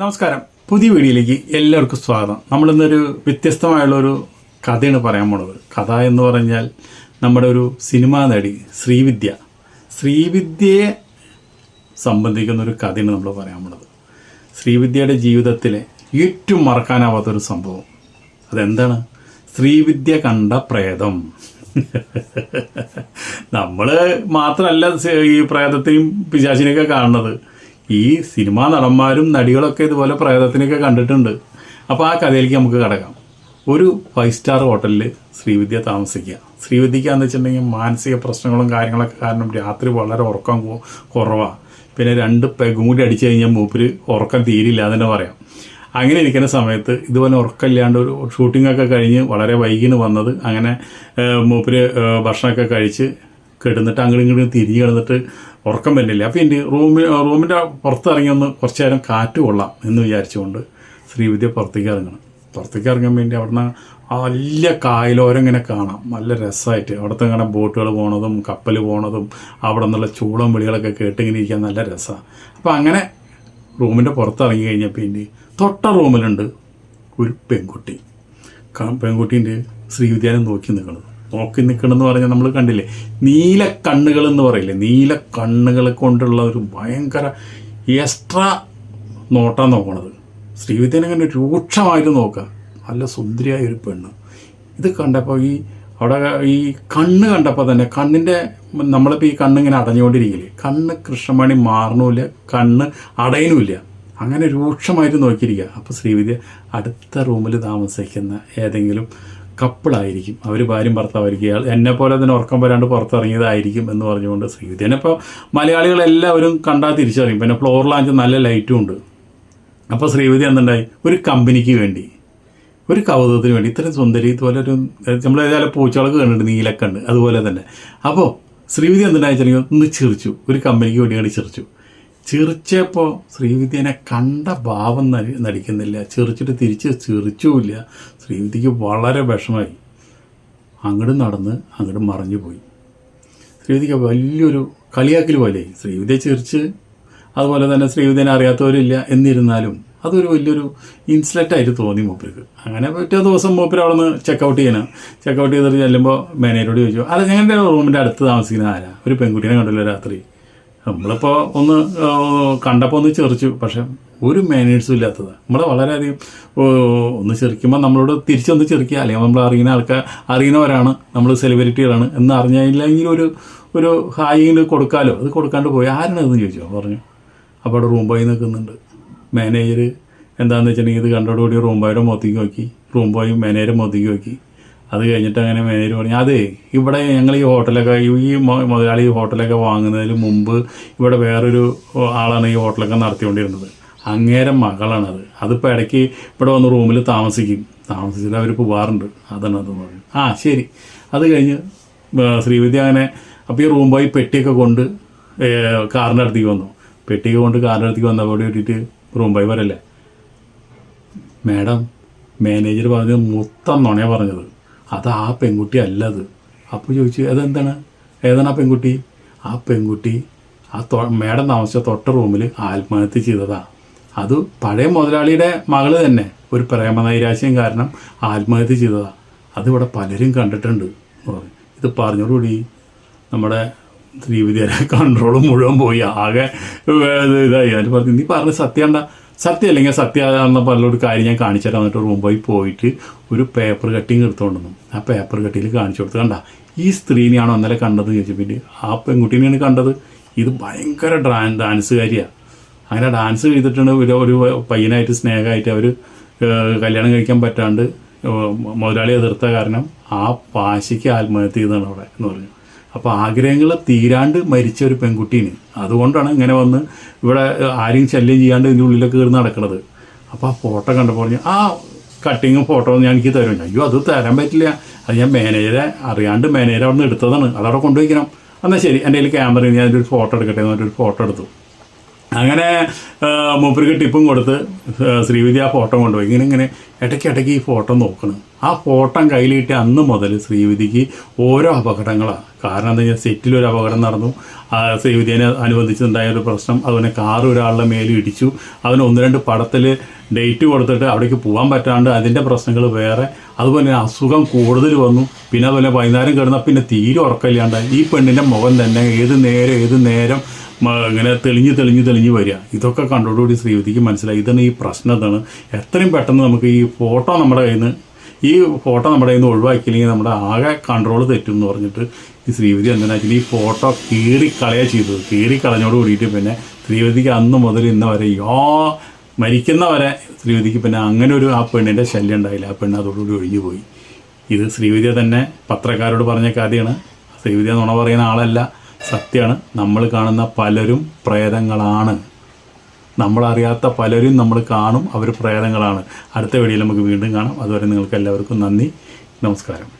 നമസ്കാരം. പുതിയ വീഡിയോയിലേക്ക് എല്ലാവർക്കും സ്വാഗതം. നമ്മളിന്നൊരു വ്യത്യസ്തമായുള്ളൊരു കഥയാണ് പറയാൻ പോണത്. കഥ എന്ന് പറഞ്ഞാൽ നമ്മുടെ ഒരു സിനിമാ നടി ശ്രീവിദ്യ. ശ്രീവിദ്യയെ സംബന്ധിക്കുന്ന ഒരു കഥയാണ് നമ്മൾ പറയാൻ പോണത്. ശ്രീവിദ്യയുടെ ജീവിതത്തിലെ ഏറ്റവും മറക്കാനാവാത്തൊരു സംഭവം. അതെന്താണ്? ശ്രീവിദ്യ കണ്ട പ്രേതം. നമ്മൾ മാത്രമല്ല ഈ പ്രേതത്തെയും പിശാചിനെയൊക്കെ കാണുന്നത്. ഈ സിനിമാ നടന്മാരും നടികളൊക്കെ ഇതുപോലെ പ്രേതത്തിനൊക്കെ കണ്ടിട്ടുണ്ട്. അപ്പോൾ ആ കഥയിലേക്ക് നമുക്ക് കിടക്കാം. ഒരു ഫൈവ് സ്റ്റാർ ഹോട്ടലിൽ ശ്രീവിദ്യ താമസിക്കുക. ശ്രീവിദ്യക്കാന്ന് വെച്ചിട്ടുണ്ടെങ്കിൽ മാനസിക പ്രശ്നങ്ങളും കാര്യങ്ങളൊക്കെ കാരണം രാത്രി വളരെ ഉറക്കം കുറവാണ് പിന്നെ രണ്ട് പെഗും കൂടി അടിച്ചു കഴിഞ്ഞാൽ മൂപ്പര് ഉറക്കം തീരില്ല എന്ന് തന്നെ പറയാം. അങ്ങനെ ഇരിക്കുന്ന സമയത്ത് ഇതുപോലെ ഉറക്കമില്ലാണ്ട് ഒരു ഷൂട്ടിംഗ് ഒക്കെ കഴിഞ്ഞ് വളരെ വൈകിന് വന്നത് അങ്ങനെ മൂപ്പര് ഭക്ഷണമൊക്കെ കഴിച്ച് കിടന്നിട്ട് അങ്ങോട്ടും ഇങ്ങോട്ടും തിരിഞ്ഞ് കിടന്നിട്ട് ഉറക്കം വരുന്നില്ല. അപ്പോൾ എന്റെ റൂമിൽ റൂമിന്റെ പുറത്തിറങ്ങി ഒന്ന് കുറച്ച് നേരം കാറ്റ് കൊള്ളാം എന്ന് വിചാരിച്ചുകൊണ്ട് ശ്രീവിദ്യ പുറത്തേക്ക് ഇറങ്ങണം. പുറത്തേക്ക് ഇറങ്ങാൻ വേണ്ടി അവിടുന്ന് വലിയ കായലോരം ഇങ്ങനെ കാണാം. നല്ല രസമായിട്ട് അവിടുത്തെ ഇങ്ങനെ ബോട്ടുകൾ പോണതും കപ്പൽ പോണതും അവിടെ നിന്നുള്ള ചൂളം വിളികളൊക്കെ കേട്ട് ഇങ്ങനെ ഇരിക്കാൻ നല്ല രസമാണ് അപ്പോൾ അങ്ങനെ റൂമിന്റെ പുറത്തിറങ്ങി കഴിഞ്ഞപ്പോൾ ഇനി തൊട്ട റൂമിലുണ്ട് ഒരു പെൺകുട്ടി. പെൺകുട്ടീന്റെ ശ്രീവിദ്യാലയം നോക്കി നിൽക്കുന്നത് നോക്കി നിൽക്കണമെന്ന് പറഞ്ഞാൽ നമ്മൾ കണ്ടില്ലേ? നീല കണ്ണുകൾ എന്ന് പറയില്ലേ? നീല കണ്ണുകൾ കൊണ്ടുള്ള ഒരു ഭയങ്കര എക്സ്ട്രാ നോട്ടാണ് നോക്കണത്. ശ്രീവിദ്യനെ അങ്ങനെ രൂക്ഷമായിട്ട് നോക്കുക. നല്ല സുന്ദരിയായ ഒരു പെണ്ണ്. ഇത് കണ്ടപ്പോൾ ഈ അവിടെ ഈ കണ്ണ് കണ്ടപ്പോൾ തന്നെ കണ്ണിന്റെ നമ്മളിപ്പോൾ ഈ കണ്ണിങ്ങനെ അടഞ്ഞുകൊണ്ടിരിക്കില്ലേ? കണ്ണ് കൃഷ്ണമണി മാറണമില്ല കണ്ണ് അടയനുമില്ല അങ്ങനെ രൂക്ഷമായിട്ട് നോക്കിയിരിക്കുക. അപ്പോൾ ശ്രീവിദ്യ അടുത്ത റൂമിൽ താമസിക്കുന്ന ഏതെങ്കിലും കപ്പിളായിരിക്കും അവർ ഭാര്യയും ഭർത്താവായിരിക്കും ഇയാൾ എന്നെ പോലെ തന്നെ ഉറക്കം വരാണ്ട് പുറത്തിറങ്ങിയതായിരിക്കും എന്ന് പറഞ്ഞുകൊണ്ട് ശ്രീവിദ്യനെ ഇപ്പോൾ മലയാളികളെല്ലാവരും കണ്ടാൽ തിരിച്ചറിയും. പിന്നെ ഫ്ലോർ ഫ്ലോറിലാഞ്ച് നല്ല ലൈറ്റും ഉണ്ട്. അപ്പോൾ ശ്രീവിദ്യ എന്തുണ്ടായി? ഒരു കമ്പനിക്ക് വേണ്ടി. ഒരു കൗതുകത്തിന് വേണ്ടി. ഇത്രയും സുന്ദരി ഇതുപോലെ ഒരു നമ്മൾ ഏതായാലും പൂച്ചകളൊക്കെ കണ്ടിട്ടുണ്ട് നീലക്കണ്ട് അതുപോലെ തന്നെ. അപ്പോൾ ശ്രീവിദ്യ എന്തുണ്ടായി വെച്ചാൽ ഒന്ന് ചിരിച്ചു. ഒരു കമ്പനിക്ക് വേണ്ടി വേണ്ടി ചിരിച്ചു. ചിരിച്ചപ്പോൾ ശ്രീവിദ്യനെ കണ്ട ഭാവം നടി നടിക്കുന്നില്ല. ചിരിച്ചിട്ട് തിരിച്ച് ചിരിച്ചുമില്ല ശ്രീവിദ്യക്ക് വളരെ വിഷമായി അങ്ങോട്ട് നടന്ന് അങ്ങോട്ട് മറിഞ്ഞു പോയി. ശ്രീവിദ്യക്ക് വലിയൊരു കളിയാക്കൽ പോലെ ശ്രീവിദ്യ ചിരിച്ച് അതുപോലെ തന്നെ ശ്രീവിദ്യനെ അറിയാത്തവരില്ല എന്നിരുന്നാലും അതൊരു വലിയൊരു ഇൻസ്ലറ്റ് ആയിട്ട് തോന്നി മൂപ്പർക്ക്. അങ്ങനെ പിറ്റേ ദിവസം മൂപ്പര് അവിടെ നിന്ന് ചെക്കൗട്ട് ചെയ്യണം. ചെക്കൗട്ട് ചെയ്തിട്ട് ചെല്ലുമ്പോൾ മാനേജരോട് ചോദിച്ചു അത് ഞങ്ങളുടെ റൂമിന്റെ അടുത്ത് താമസിക്കുന്ന ആരാ? ഒരു പെൺകുട്ടീനെ കണ്ടല്ലോ രാത്രി. നമ്മളിപ്പോൾ ഒന്ന് കണ്ടപ്പോൾ ഒന്ന് ചെറിച്ചു പക്ഷെ ഒരു മാനേഴ്സും ഇല്ലാത്തത്. നമ്മളെ വളരെയധികം ഒന്ന് ചെറിക്കുമ്പോൾ നമ്മളോട് തിരിച്ചൊന്ന് ചെറിക്കുക. അല്ലെങ്കിൽ നമ്മൾ അറിയുന്ന ആൾക്കാർ അറിയുന്നവരാണ്. നമ്മൾ സെലിബ്രിറ്റികളാണ് എന്ന് അറിഞ്ഞില്ലെങ്കിൽ ഒരു ഒരു ഹായിങ്ങിന് കൊടുക്കാലോ. അത് കൊടുക്കാണ്ട് പോയി. ആരാണ് അതെന്ന് ചോദിച്ചു? പറഞ്ഞു. അപ്പോൾ അവിടെ റൂം ബോയ് നിൽക്കുന്നുണ്ട്. മാനേജർ എന്താണെന്ന് വെച്ചിട്ടുണ്ടെങ്കിൽ ഇത് കണ്ടോടുകൂടി റൂം ബോയുടെ മുഖത്തേക്ക് നോക്കി. റൂം ബോയും മാനേജർ മുഖത്തേക്ക് നോക്കി. അത് കഴിഞ്ഞിട്ട് അങ്ങനെ മാനേജർ പറഞ്ഞു അതെ ഇവിടെ ഞങ്ങൾ ഈ ഹോട്ടലൊക്കെ ഈ മുതലാളി ഹോട്ടലൊക്കെ വാങ്ങുന്നതിന് മുമ്പ് ഇവിടെ വേറൊരു ആളാണ് ഈ ഹോട്ടലൊക്കെ നടത്തിക്കൊണ്ടിരുന്നത്. അങ്ങേരം മകളാണത്. അതിപ്പോൾ ഇടയ്ക്ക് ഇവിടെ വന്ന് റൂമിൽ താമസിക്കും. താമസിച്ചിട്ട് അവർ പോവാറുണ്ട്. അതാണ് അത് പറഞ്ഞു. ആ ശരി. അത് കഴിഞ്ഞ് ശ്രീവിദ്യ അങ്ങനെ അപ്പോൾ ഈ റൂം പോയി പെട്ടിയൊക്കെ കൊണ്ട് കാറിന്റെ അടുത്തേക്ക് വന്നു. പെട്ടിയൊക്കെ കൊണ്ട് കാറിന്റെ അടുത്തേക്ക് വന്നപ്പോൾ വേണ്ടിയിട്ട് റൂം പോയി വരല്ലേ? മാഡം മാനേജർ പറഞ്ഞത് മൊത്തം നുണയാണ് പറഞ്ഞത്. അത് ആ പെൺകുട്ടി അല്ലത്. അപ്പോൾ ചോദിച്ചു അതെന്താണ്? ഏതാണ് ആ പെൺകുട്ടി? ആ പെൺകുട്ടി ആ തൊ മേഡം താമസിച്ച തൊട്ട റൂമിൽ ആത്മഹത്യ ചെയ്തതാ. അത് പഴയ മുതലാളിയുടെ മകൾ തന്നെ. ഒരു പ്രേമനൈരാശ്യം കാരണം ആത്മഹത്യ ചെയ്തതാ. അതിവിടെ പലരും കണ്ടിട്ടുണ്ട്. പറഞ്ഞു. ഇത് പറഞ്ഞോടുകൂടി നമ്മുടെ ശ്രീവിദ്യയുടെ കൺട്രോൾ മുഴുവൻ പോയി. ആകെ ഇതായി. അതിന് പറഞ്ഞു നീ പറഞ്ഞ സത്യണ്ട സത്യം അല്ലെങ്കിൽ സത്യ എന്ന പലരോട് കാര്യം ഞാൻ കാണിച്ചു തരാൻ റൂമിൽ പോയിട്ട് ഒരു പേപ്പർ കട്ടിങ് എടുത്തുകൊണ്ട് വന്നു. ആ പേപ്പർ കട്ടിയിൽ കാണിച്ചു കൊടുത്തു കണ്ട ഈ സ്ത്രീനെയാണോ ഇന്നലെ കണ്ടത് ചോദിച്ചു പിന്നെ ആ പെൺകുട്ടീനെയാണ് കണ്ടത്. ഇത് ഭയങ്കര ഡാ ഡാൻസുകാരിയാണ് അങ്ങനെ ഡാൻസ് ചെയ്തിട്ടുണ്ട്. ഒരു ഒരു പയ്യനായിട്ട് സ്നേഹമായിട്ട് അവർ കല്യാണം കഴിക്കാൻ പറ്റാണ്ട് മുതലാളി എതിർത്ത കാരണം ആ പാശിക്ക് ആത്മഹത്യ ചെയ്തതാണ് അവിടെ എന്ന് പറഞ്ഞു. അപ്പോൾ ആഗ്രഹങ്ങൾ തീരാണ്ട് മരിച്ച ഒരു പെൺകുട്ടീന്. അതുകൊണ്ടാണ് ഇങ്ങനെ വന്ന് ഇവിടെ ആരെയും ശല്യം ചെയ്യാണ്ട് ഇതിന്റെ ഉള്ളിലൊക്കെ കയറി നടക്കുന്നത് അപ്പോൾ ആ ഫോട്ടോ കണ്ടപ്പോൾ പറഞ്ഞു ആ കട്ടിങ്ങും ഫോട്ടോ ഞാൻ എനിക്ക് തരും. അയ്യോ അത് തരാൻ പറ്റില്ല. അത് ഞാൻ മാനേജറെ അറിയാണ്ട് മാനേജർ അവിടെ നിന്ന് എടുത്തതാണ് അതവിടെ കൊണ്ടുപോയിക്കണം. എന്നാൽ ശരി എന്റെ കയ്യിൽ ക്യാമറ ഞാൻ ഒരു ഫോട്ടോ എടുക്കട്ടെ എന്ന് ഒരു ഫോട്ടോ എടുത്തു. അങ്ങനെ മൂപ്പർക്ക് ടിപ്പും കൊടുത്ത് ശ്രീവിദ്യ ആ ഫോട്ടോ കൊണ്ടുപോയി. ഇങ്ങനെ ഇങ്ങനെ ഇടയ്ക്ക് ഇടയ്ക്ക് ഈ ഫോട്ടോ നോക്കണം. ആ ഫോട്ടോ കയ്യിലിട്ട് അന്ന് മുതൽ ശ്രീവിദ്യക്ക് ഓരോ അപകടങ്ങളാണ് കാരണം എന്താ കഴിഞ്ഞാൽ സെറ്റിൽ ഒരു അപകടം നടന്നു. ശ്രീവിദ്യനെ അനുബന്ധിച്ചുണ്ടായ ഒരു പ്രശ്നം. അതുപോലെ കാർ ഒരാളുടെ മേലും ഇടിച്ചു. അവന് ഒന്ന് രണ്ട് പടത്തിൽ ഡേറ്റ് കൊടുത്തിട്ട് അവിടേക്ക് പോകാൻ പറ്റാണ്ട് അതിന്റെ പ്രശ്നങ്ങൾ വേറെ. അതുപോലെ അസുഖം കൂടുതൽ വന്നു. പിന്നെ അതുപോലെ വൈകുന്നേരം കിടന്നാൽ പിന്നെ തീരെ ഉറക്കമില്ലാണ്ടായി. ഈ പെണ്ണിന്റെ മുഖം തന്നെ ഏത് നേരം ഏത് നേരം ഇങ്ങനെ തെളിഞ്ഞ് തെളിഞ്ഞ് തെളിഞ്ഞ് വരിക. ഇതൊക്കെ കണ്ടോടുകൂടി ശ്രീവതിക്ക് മനസ്സിലായി. ഇതാണ് ഈ പ്രശ്നം ഇതാണ് എത്രയും പെട്ടെന്ന് നമുക്ക് ഈ ഫോട്ടോ നമ്മുടെ കയ്യിൽ നിന്ന് ഈ ഫോട്ടോ നമ്മുടെ കയ്യിൽ നിന്ന് ഒഴിവാക്കിയില്ലെങ്കിൽ നമ്മുടെ ആകെ കൺട്രോൾ തെറ്റും എന്ന് പറഞ്ഞിട്ട് ഈ ശ്രീവതി എന്തിനാക്കി ഈ ഫോട്ടോ കീറിക്കളയാ ചെയ്തത്. കീറിക്കളഞ്ഞോട് കൂടിയിട്ട് പിന്നെ ശ്രീവതിക്ക് അന്ന് മുതൽ ഇന്ന് വരെ യോ മരിക്കുന്നവരെ ശ്രീവതിക്ക് പിന്നെ അങ്ങനെ ഒരു ആ പെണ്ണിന്റെ ശല്യം ഉണ്ടായില്ല. ആ പെണ്ണ് അതോടുകൂടി ഒഴിഞ്ഞു പോയി. ഇത് ശ്രീവിദ്യ തന്നെ പത്രക്കാരോട് പറഞ്ഞ കഥയാണ് ശ്രീവിദ്യ നുണ പറയുന്ന ആളല്ല. സത്യമാണ്. നമ്മൾ കാണുന്ന പലരും പ്രേതങ്ങളാണ്. നമ്മളറിയാത്ത പലരും നമ്മൾ കാണും അവർ പ്രേതങ്ങളാണ്. അടുത്ത വീഡിയോയിൽ നമുക്ക് വീണ്ടും കാണാം. അതുവരെ നിങ്ങൾക്ക് എല്ലാവർക്കും നന്ദി. നമസ്കാരം.